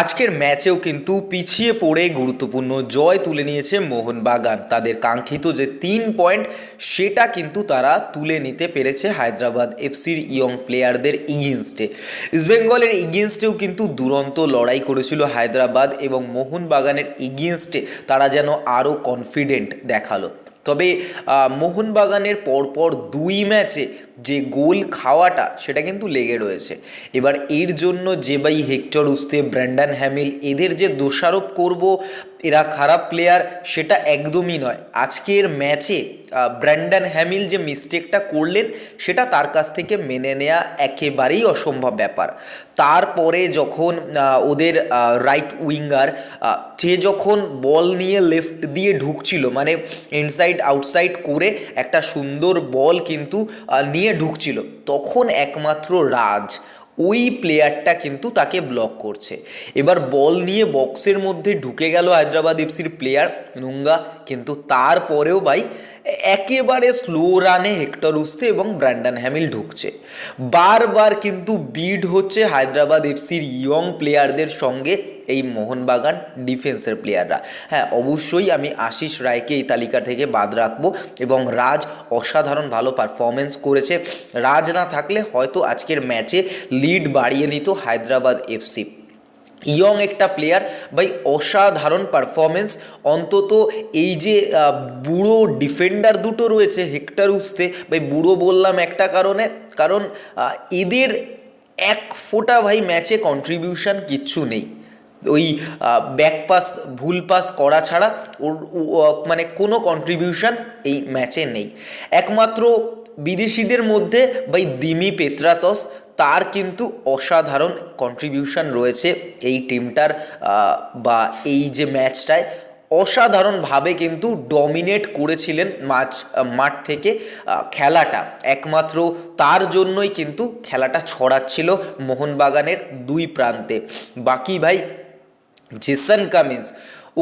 আজকের ম্যাচেও কিন্তু পিছিয়ে পড়ে গুরুত্বপূর্ণ জয় তুলে নিয়েছে মোহনবাগান তাদের কাঙ্ক্ষিত যে তিন পয়েন্ট, সেটা কিন্তু তারা তুলে নিতে পেরেছে হায়দ্রাবাদ এফসির ইয়ং প্লেয়ারদের ইগেনস্টে ইস্টবেঙ্গলের ইগেনস্টেও কিন্তু দুরন্ত লড়াই করেছিল হায়দ্রাবাদ এবং মোহনবাগানের ইগেনস্টে তারা যেন আরও কনফিডেন্ট দেখাল। তবে মোহনবাগানের পরপর দুই ম্যাচে যে গোল খাওয়াটা সেটা কিন্তু লেগে রয়েছে। এবার এর জন্য যে by Hector Yuste Brandon Hamill এদের যে দোষারোপ করব এরা খারাপ প্লেয়ার সেটা একদমই নয়। আজকের ম্যাচে ব্র্যান্ডন হ্যামিল যে মিস্টেকটা করলেন সেটা তার কাছ থেকে মেনে নেওয়া একেবারেই অসম্ভব ব্যাপার। তারপরে যখন ওদের রাইট উইঙ্গার সে যখন বল নিয়ে লেফট দিয়ে ঢুকছিল মানে ইনসাইড আউটসাইড করে একটা সুন্দর বল কিন্তু আহ, নিয়ে ঢুকছিল। তখন একমাত্র রাজ ওই প্লেয়ারটা কিন্তু তাকে ব্লক করছে। এবার বল নিয়ে বক্সের মধ্যে ঢুকে গেল হায়দ্রাবাদ এফসির প্লেয়ার নুঙ্গা। কিন্তু তারপরেও ভাই, একেবারে স্লো রানে হেক্টর উস্তে এবং ব্র্যান্ডন হ্যামিল ঢুকছে। বারবার কিন্তু বিড হচ্ছে হায়দ্রাবাদ এফসির ইয়ং প্লেয়ারদের সঙ্গে। এই মোহনবাগান ডিফেন্সের প্লেয়াররা হ্যাঁ অবশ্যই আমি আশিস রায়কে এই তালিকা থেকে বাদ রাখব এবং রাজ অসাধারণ ভালো পারফরমেন্স করেছে। রাজ না থাকলে হয়তো আজকের ম্যাচে লিড বাড়িয়ে নিত হায়দ্রাবাদ এফসি ইয়ং একটা প্লেয়ার ভাই, অসাধারণ পারফরমেন্স অন্তত এই যে বুড়ো ডিফেন্ডার দুটো রয়েছে হেক্টর উস্তে ভাই, বুড়ো বললাম একটা কারণে। কারণ এদের এক ফোঁটা, ভাই ম্যাচে কন্ট্রিবিউশন কিচ্ছু নেই। ওই ব্যাক পাস ভুল পাস করা ছাড়া ওর মানে কোনো কন্ট্রিবিউশন এই ম্যাচে নেই। একমাত্র বিদেশিদের মধ্যে ভাই দিমি পেত্রাতস, তার কিন্তু অসাধারণ কন্ট্রিবিউশন রয়েছে এই টিমটার বা এই যে ম্যাচটায় অসাধারণভাবে কিন্তু ডমিনেট করেছিলেন মাঠ মাঠ থেকে খেলাটা। একমাত্র তার জন্যই কিন্তু খেলাটা ছড়াচ্ছিল মোহনবাগানের দুই প্রান্তে। বাকি ভাই জেসন কামিন্স,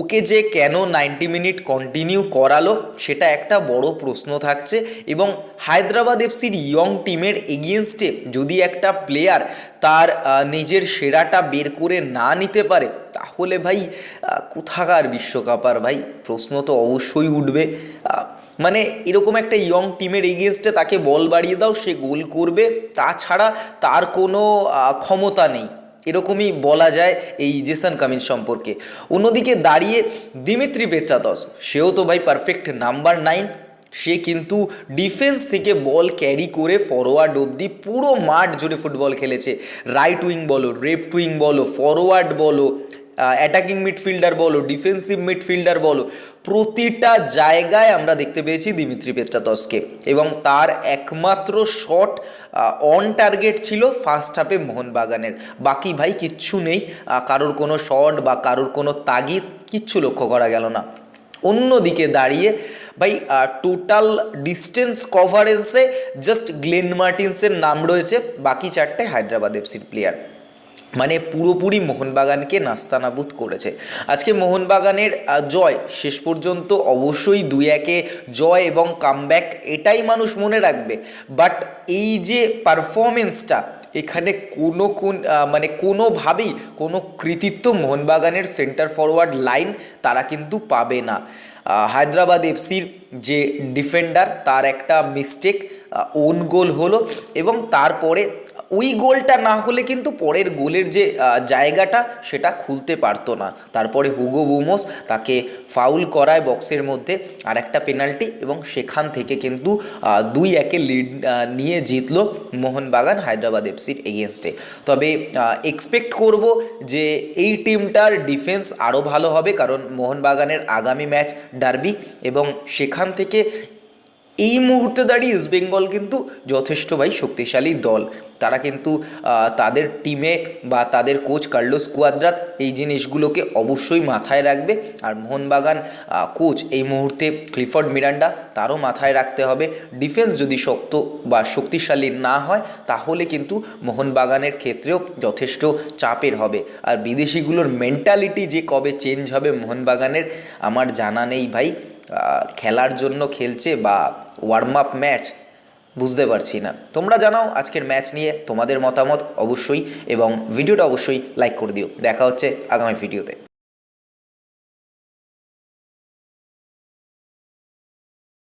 ওকে যে কেন নাইনটি মিনিট কন্টিনিউ করালো সেটা একটা বড় প্রশ্ন থাকছে এবং হায়দ্রাবাদ এফসির ইয়ং টিমের এগেনস্টে যদি একটা প্লেয়ার তার নিজের সেরাটা বের করে না নিতে পারে, তাহলে ভাই কোথাকার বিশ্বকাপ আর ভাই? প্রশ্ন তো অবশ্যই উঠবে। মানে এরকম একটা ইয়ং টিমের এগেনস্টে তাকে বল বাড়িয়ে দাও, সে গোল করবে, তাছাড়া তার কোনো ক্ষমতা নেই। এরকমই বলা যায় এই জেসন কামিন সম্পর্কে। অন্যদিকে দাঁড়িয়ে দিমিত্রি পেত্রাতস, সেও তো ভাই পারফেক্ট নাম্বার নাইন সে কিন্তু ডিফেন্স থেকে বল ক্যারি করে ফরওয়ার্ড অবধি পুরো মাঠ জুড়ে ফুটবল খেলেছে। রাইট উইং বলো লেফট উইং বলো ফরওয়ার্ড বলো অ্যাটাকিং মিডফিল্ডার বলো ডিফেন্সিভ মিডফিল্ডার বলো, প্রতিটা জায়গায় আমরা দেখতে পেয়েছি দিমিত্রি পেত্রাতসকে এবং তার একমাত্র শট অন টার্গেট ছিল ফার্স্ট হাফে মোহনবাগানের। বাকি ভাই কিচ্ছু নেই কারোর কোনো শট বা কারোর কোনো তাগিদ কিচ্ছু লক্ষ্য করা গেল না। অন্যদিকে দাঁড়িয়ে ভাই টোটাল ডিস্টেন্স কভারেন্সে জাস্ট গ্লেন মার্টিন্সের নাম রয়েছে, বাকি চারটে হায়দ্রাবাদ এফসির প্লেয়ার মানে পুরোপুরি মোহনবাগানকে নাস্তানাবুদ করেছে। আজকে মোহনবাগানের জয় শেষ পর্যন্ত অবশ্যই দুই একে জয় এবং কামব্যাক এটাই মানুষ মনে রাখবে। বাট এই যে পারফরমেন্সটা এখানে কোনো কোন মানে কোনোভাবেই কোনো কৃতিত্ব মোহনবাগানের সেন্টার ফরওয়ার্ড লাইন তারা কিন্তু পাবে না। হায়দ্রাবাদ এফসির যে ডিফেন্ডার তার একটা মিস্টেক ওন গোল হলো এবং তারপরে ওই গোলটা না হলে কিন্তু পরের গোলের যে জায়গাটা সেটা খুলতে পারতো না। তারপরে হুগো বুমোস তাকে ফাউল করায় বক্সের মধ্যে আর একটা পেনাল্টি এবং সেখান থেকে কিন্তু দুই একে লিড নিয়ে জিতল মোহনবাগান হায়দ্রাবাদ এফসির এগেনস্টে তবে এক্সপেক্ট করব যে এই টিমটার ডিফেন্স আরও ভালো হবে কারণ মোহনবাগানের আগামী ম্যাচ ডার্বি এবং সেখান থেকে এই মুহূর্তে দাঁড়িয়ে ইস্টবেঙ্গল কিন্তু যথেষ্ট ভাই শক্তিশালী দল। তারা কিন্তু তাদের টিমে বা তাদের কোচ কার্লোস কুয়াদ্রাত এই জিনিসগুলোকে অবশ্যই মাথায় রাখবে। আর মোহনবাগান কোচ এই মুহূর্তে ক্লিফর্ড মিরান্ডা তারও মাথায় রাখতে হবে। ডিফেন্স যদি শক্ত বা শক্তিশালী না হয়, তাহলে কিন্তু মোহনবাগানের ক্ষেত্রেও যথেষ্ট চাপের হবে। আর বিদেশিগুলোর মেন্টালিটি যে কবে চেঞ্জ হবে মোহনবাগানের, আমার জানা নেই ভাই। খেলার জন্য খেলছে বা ওয়ার্ম আপ ম্যাচ বুঝতে পারছি না। তোমরা জানাও আজকের ম্যাচ নিয়ে তোমাদের মতামত অবশ্যই এবং ভিডিওটা অবশ্যই লাইক করে দিও। দেখা হচ্ছে আগামী ভিডিওতে